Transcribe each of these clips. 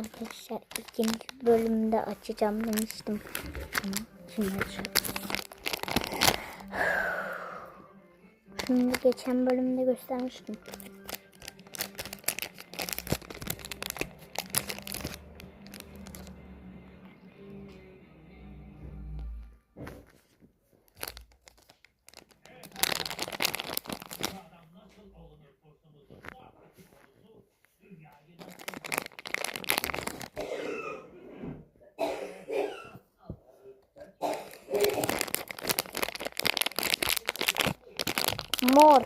Arkadaşlar ikinci bölümde açacağım demiştim. Şimdi açıyorum. Şimdi geçen bölümde göstermiştim. Mor.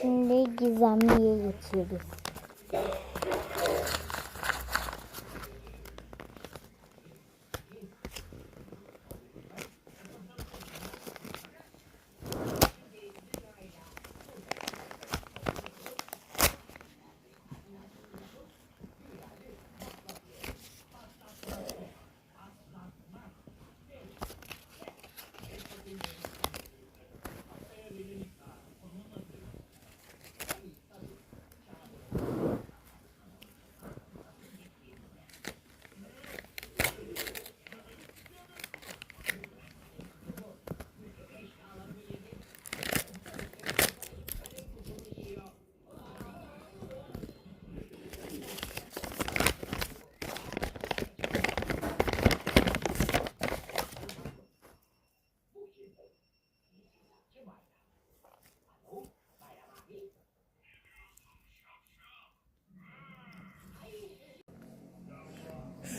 Şimdi gizemliye geçiyoruz.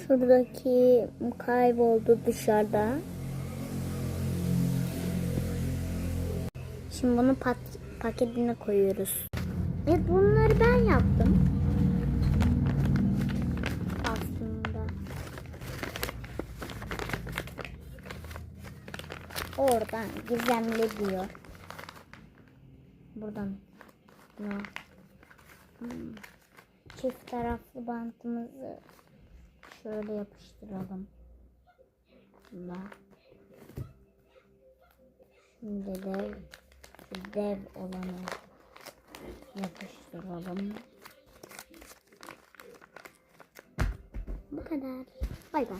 Şuradaki kayboldu dışarıda. Şimdi bunu pat- paketine koyuyoruz. E bunları ben yaptım. Aslında. Oradan gizemli diyor. Buradan. Hmm. Çift taraflı bantımızı şöyle yapıştıralım. Buna. Şimdi de dev olanı yapıştıralım. Bu kadar. Bay bay.